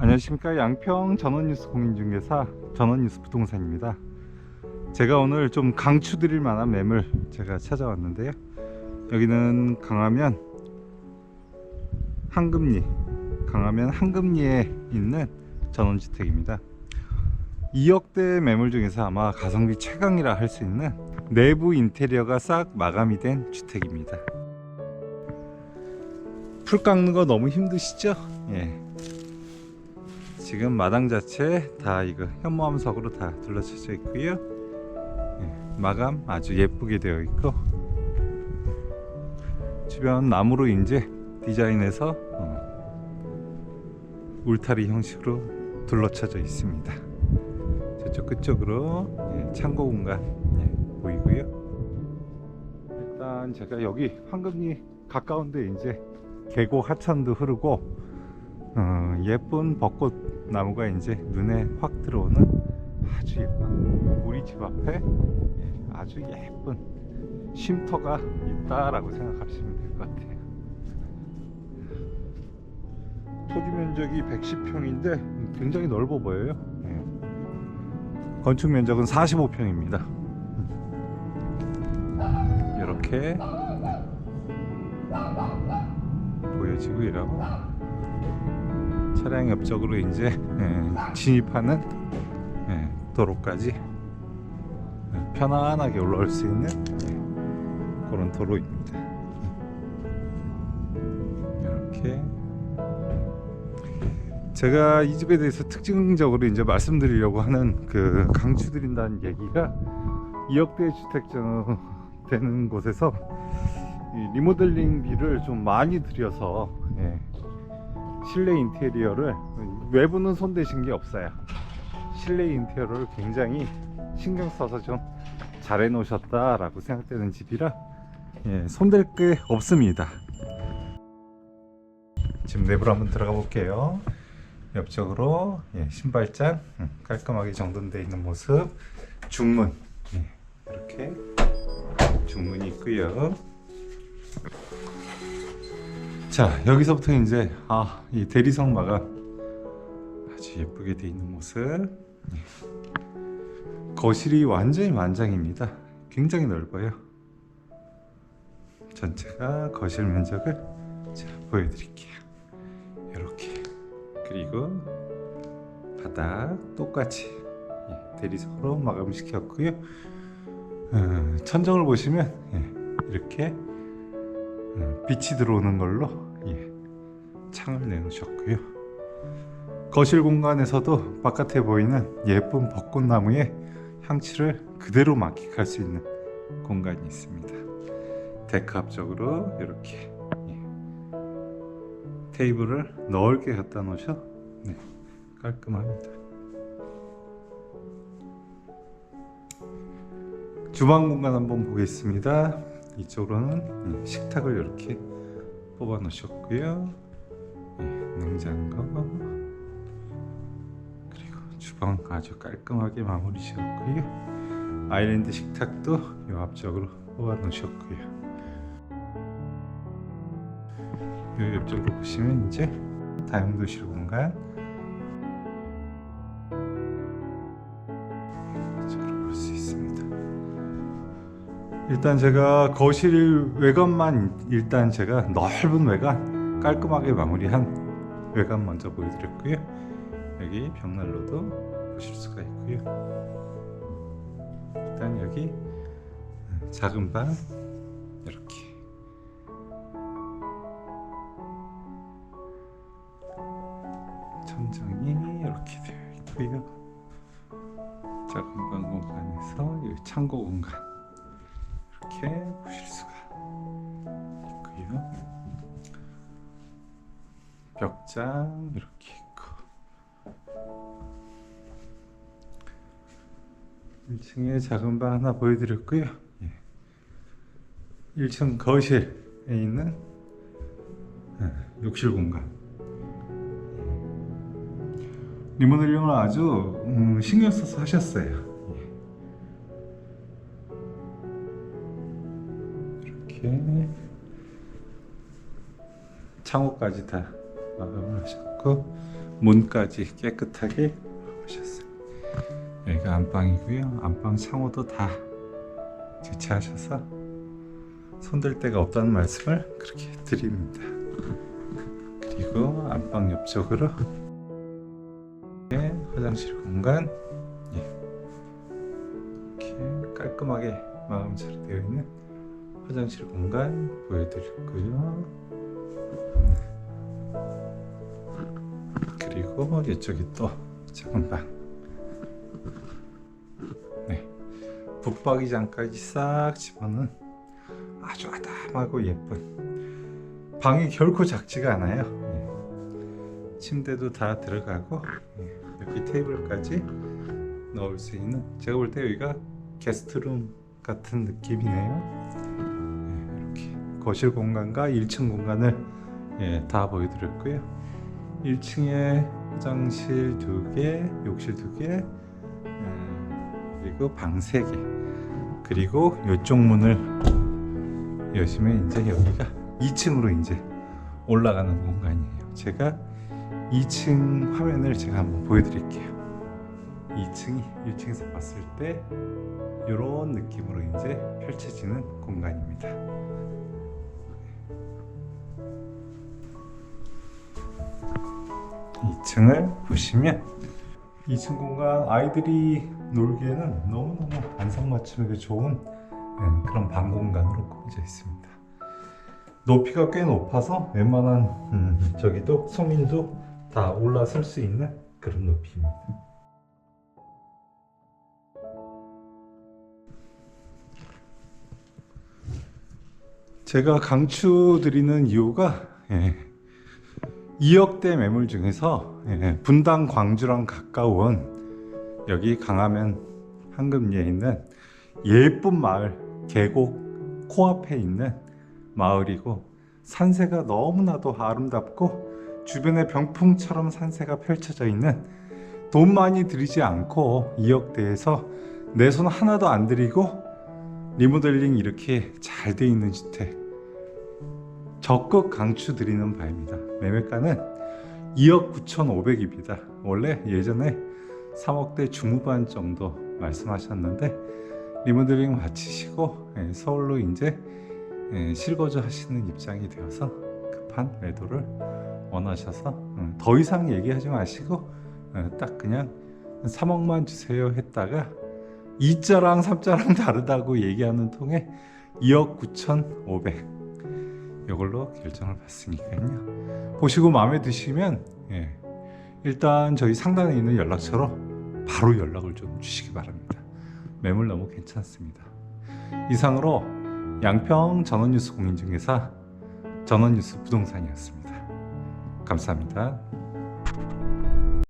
안녕하십니까. 양평 전원뉴스 공인중개사 전원뉴스 부동산입니다. 제가 오늘 좀 강추 드릴 만한 매물 제가 찾아왔는데요. 여기는 강화면 한금리 강화면 한금리에 있는 전원주택입니다. 2억대 매물 중에서 아마 가성비 최강이라 할 수 있는 내부 인테리어가 싹 마감이 된 주택입니다. 풀 깎는 거 너무 힘드시죠? 예. 지금 마당 자체 다 이거 현무암석으로 다 둘러쳐져 있고요. 예, 마감 아주 예쁘게 되어 있고 주변 나무로 이제 디자인해서 어, 울타리 형식으로 둘러쳐져 있습니다. 저쪽 끝쪽으로 예, 창고 공간 예, 보이고요. 일단 제가 여기 황금리 가까운데 이제 계곡 하천도 흐르고 어, 예쁜 벚꽃 나무가 이제 눈에 확 들어오는 아주 예쁜 우리 집 앞에 예, 아주 예쁜 쉼터가 있다라고 생각하시면 될 것 같아요. 토지 면적이 110평인데 굉장히 넓어 보여요. 예. 건축 면적은 45평입니다. 이렇게 보여지고요. 차량 옆쪽으로 이제 예, 진입하는 예, 도로까지 예, 편안하게 올라올 수 있는 예, 그런 도로입니다. 이렇게 제가 이 집에 대해서 특징적으로 이제 말씀드리려고 하는 그 강추드린다는 얘기가 2억대 주택 저- 되는 곳에서 이 리모델링비를 좀 많이 들여서 예, 실내 인테리어를 외부는 손 대신 게 없어요. 실내 인테리어를 굉장히 신경 써서 좀 잘 해놓으셨다 라고 생각되는 집이라 예, 손댈 게 없습니다. 지금 내부로 한번 들어가 볼게요. 옆쪽으로 예, 신발장 음, 깔끔하게 정돈되어 있는 모습, 중문 예, 이렇게 중문이 있고요. 자 여기서부터 이제 아 이 대리석 마감 아주 예쁘게 돼 있는 모습. 예. 거실이 완전히 만장입니다. 굉장히 넓어요. 전체가 거실 면적을 자 보여드릴게요. 이렇게. 그리고 바닥 똑같이 예, 대리석으로 마감시켰고요. 어, 천정을 보시면 예, 이렇게 어, 빛이 들어오는 걸로 예, 창을 내놓으셨고요. 거실 공간에서도 바깥에 보이는 예쁜 벚꽃나무의 향취를 그대로 만끽할 수 있는 공간이 있습니다. 데크 앞쪽으로 이렇게 예, 테이블을 넓게 갖다 놓으셔 네, 깔끔합니다. 주방 공간 한번 보겠습니다. 이쪽으로는 예, 식탁을 이렇게 뽑아 놓으셨고요. 예, 냉장고 그리고 주방 아주 깔끔하게 마무리 지었고요. 아일랜드 식탁도 이 앞쪽으로 뽑아 놓으셨고요. 이 옆쪽으로 보시면 이제 다용도실 공간 일단 제가 거실 외관만 일단 제가 넓은 외관 깔끔하게 마무리한 외관 먼저 보여드렸고요. 여기 벽난로도 보실 수가 있고요. 일단 여기 작은 방 이렇게 천장이 이렇게 되어 있고요. 작은 방 공간에서 이 창고 공간 보실 수가 있고요. 벽장 이렇게 있고 1층에 작은 방 하나 보여드렸고요. 예. 1층 거실에 있는 예, 욕실 공간 리모델링을 아주 음, 신경 써서 하셨어요. 이렇게 창호까지 다 마감을 하셨고 문까지 깨끗하게 하셨어요. 여기가 안방이고요. 안방 창호도 다 교체하셔서 손댈 데가 없다는 말씀을 그렇게 드립니다. 그리고 안방 옆쪽으로 네, 화장실 공간 예. 이렇게 깔끔하게 마감 처리되어 있는 화장실 공간 보여드렸고요. 그리고 이쪽이 또 작은 방. 네. 붙박이장까지 싹 집어넣은 아주 아담하고 예쁜 방이 결코 작지가 않아요. 예. 침대도 다 들어가고 예. 여기 테이블까지 넣을 수 있는 제가 볼 때 여기가 게스트룸 같은 느낌이네요. 거실 공간과 1층 공간을 예, 다 보여드렸고요. 1층에 화장실 2개, 욕실 2개, 예, 그리고 방 3개, 그리고 이쪽 문을 여시면 이제 여기가 2층으로 이제 올라가는 공간이에요. 제가 2층 화면을 제가 한번 보여드릴게요. 2층이 1층에서 봤을 때 이런 느낌으로 이제 펼쳐지는 공간입니다. 2층을 보시면 2층 공간 아이들이 놀기에는 너무너무 안성맞춤하게 좋은 예, 그런 방 공간으로 꾸며져 있습니다. 높이가 꽤 높아서 웬만한 음, 저기도 성인도 다 올라설 수 있는 그런 높이입니다. 제가 강추드리는 이유가 예, 2억대 매물 중에서 예, 분당 광주랑 가까운 여기 강화면 한금리에 있는 예쁜 마을 계곡 코앞에 있는 마을이고 산세가 너무나도 아름답고 주변에 병풍처럼 산세가 펼쳐져 있는 돈 많이 들이지 않고 2억대에서 내 손 하나도 안 들이고 리모델링 이렇게 잘 돼 있는 주택 적극 강추드리는 바입니다. 매매가는 2억 9,500입니다. 원래 예전에 3억대 중후반 정도 말씀하셨는데 리모델링 마치시고 예, 서울로 이제 예, 실거주 하시는 입장이 되어서 급한 매도를 원하셔서 음, 더 이상 얘기하지 마시고 어, 딱 그냥 3억만 주세요 했다가 2자랑 3자랑 다르다고 얘기하는 통에 2억 9,500 이걸로 결정을 받으니까요. 보시고 마음에 드시면 예, 일단 저희 상단에 있는 연락처로 바로 연락을 좀 주시기 바랍니다. 매물 너무 괜찮습니다. 이상으로 양평 전원뉴스 공인중개사 전원뉴스 부동산이었습니다. 감사합니다.